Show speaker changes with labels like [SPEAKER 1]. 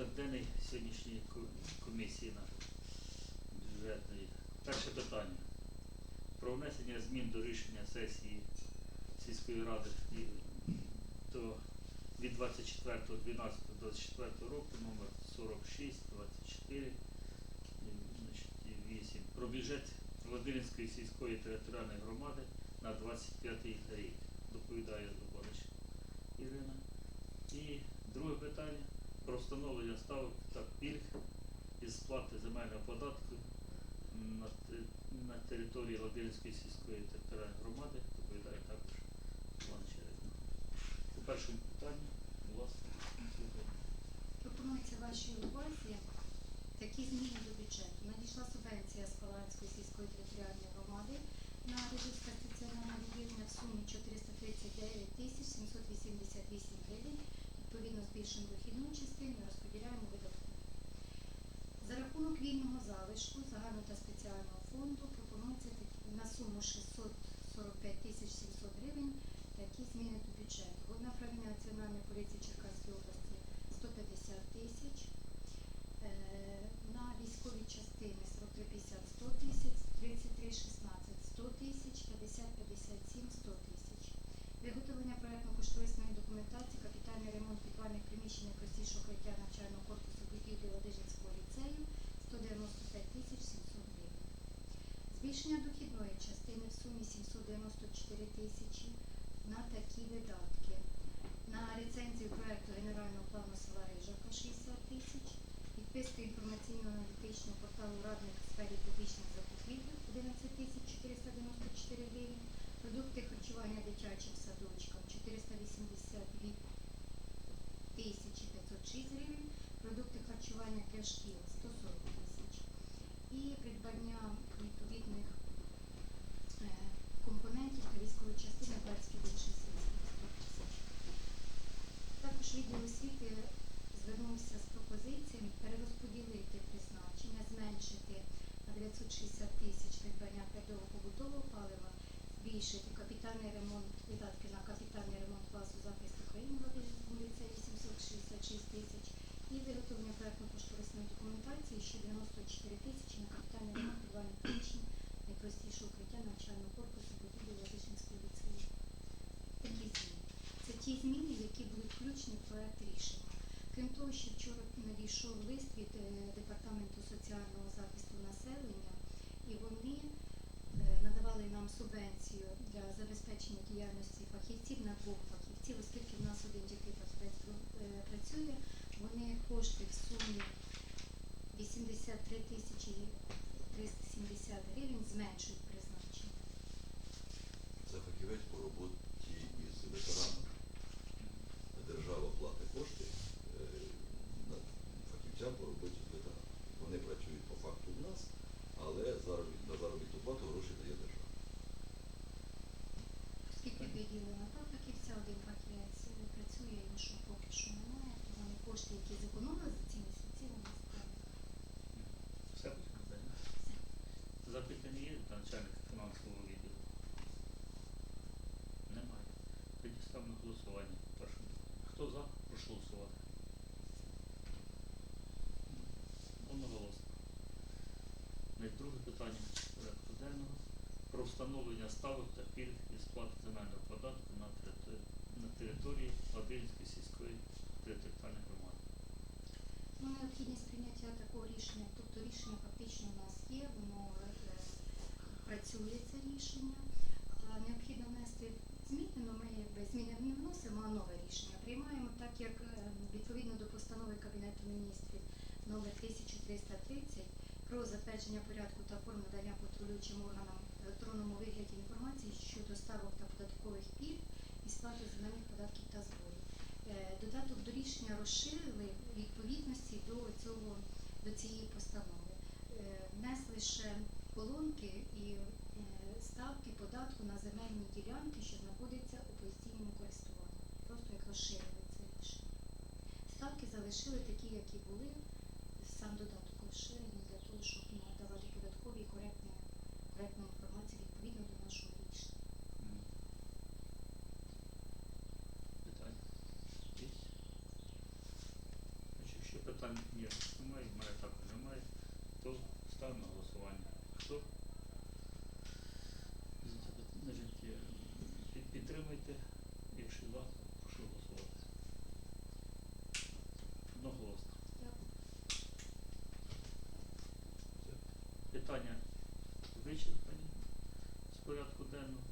[SPEAKER 1] Порядок денний сьогоднішньої комісії бюджетної. Перше питання. Про внесення змін до рішення сесії сільської ради до від 24.12.24 року номер 46 24 і, значить, і 8 про бюджет Ладилінської сільської територіальної громади на 25 рік. Доповідає Лободич Ірина. І друге питання про встановлення ставок та пільг із сплати земельного податку на, на території Ладилінської сільської територіальної громади. Доповідає також Іван Чередник. По першому ласка, слухаємо.
[SPEAKER 2] Пропонується вашій увазі такі зміни до бюджету. Надійшла субвенція з Палацької сільської територіальної громади на Рижівське стаціонарне відділення в сумі 439 тисяч 788 гривень. Відповідно, збільшуємо дохідну частину і розподіляємо видатки. За рахунок вільного залишку загального та спеціального фонду пропонується на суму 645 тисяч 700 гривень такі зміни до бюджету. Головне управління Національної поліції Черкаської області 150 тисяч. Е, На військові частини 4350 100 тисяч, 3316 100 тисяч, 5057 100 тисяч. Виготовлення проектно-кошторисної документації, капітальний ремонт і простішого укриття навчального корпусу будівлі Ладижинського ліцею 195 тисяч 700 гривень. Збільшення дохідної частини в сумі 794 тисячі на такі видатки. На рецензію проекту генерального плану села Рижавка 60 тисяч, підписку інформаційно-аналітичного порталу радник у сфері публічних закупівель харчування для шкіл 140 тисяч і придбання відповідних е, компонентів для військової частини 21 тисяч. Також відділ освіти звернувся з пропозиціями перерозподілити призначення, зменшити на 960 тисяч придбання твердого палива, збільшити капітальний ремонт, видатки на капітальний ремонт класу захисту України в ліцеї 766 тисяч і виготовлення проектно-кошторисної документації ще 94 тисячі на капітальний ремонт підвальних приміщень найпростішого укриття навчального корпусу будівлі Ладижинського ліцею. Такі зміни. Це ті зміни, які будуть включені в проект рішення. Крім того, ще вчора надійшов лист від е, департаменту соціального захисту населення, і вони е, надавали нам субвенцію для забезпечення діяльності фахівців на двох фахівців, оскільки в нас один тільки фахівець е, працює, вони кошти в сумі 83 тисячі 370 гривень зменшують призначення.
[SPEAKER 3] Це фахівець по роботі із ветеранами. Держава платить кошти е, на фахівцям по роботі з ветеранами. Вони працюють по факту в нас, але заробіт, на заробітну плату гроші дає держава.
[SPEAKER 2] Два фахівця, один фахівець працює, іншого поки що немає, вони кошти, які зекономили за ці місяці, вони.
[SPEAKER 1] Все цьому?
[SPEAKER 2] Все.
[SPEAKER 1] Запитання є до начальника фінансового відділу? Немає. Тоді ставимо на голосування. Першому. Хто за? Прошу голосувати. Одноголосно. Ну і Друге питання порядку денного. Про встановлення ставок та пільг і сплати земельного податку на території, на території Ладинської сільської територіальної громади.
[SPEAKER 2] Ну, необхідність прийняття такого рішення, тобто рішення фактично у нас є, воно е, працює це рішення, необхідно внести зміни, але ми якби зміни не вносимо, а нове рішення приймаємо так, як е, відповідно до постанови Кабінету міністрів номер 1330 про затвердження порядку та форм надання контролюючим органам в електронному вигляді інформації щодо ставок та податкових пільг сплати земельних податків та зборів. Е, Додаток до рішення розширили відповідності до цього до цієї постанови. Е, Внесли ще колонки і е, ставки податку на земельні ділянки, що знаходяться у постійному користуванні. Просто як розширили це рішення. Ставки залишили такі, які були. Сам додаток розширений для того, щоб надавати податкові коректні, коректну інформацію відповідно до нашого рішення.
[SPEAKER 1] М. Питання? Є? Значить, ще питання питань ніяких немає, в мене також немає, то ставимо на голосування. Хто? Значить, е, під- підтримуйте, якщо за, прошу голосувати. Одноголосно. Питання вичерпані з порядку денного.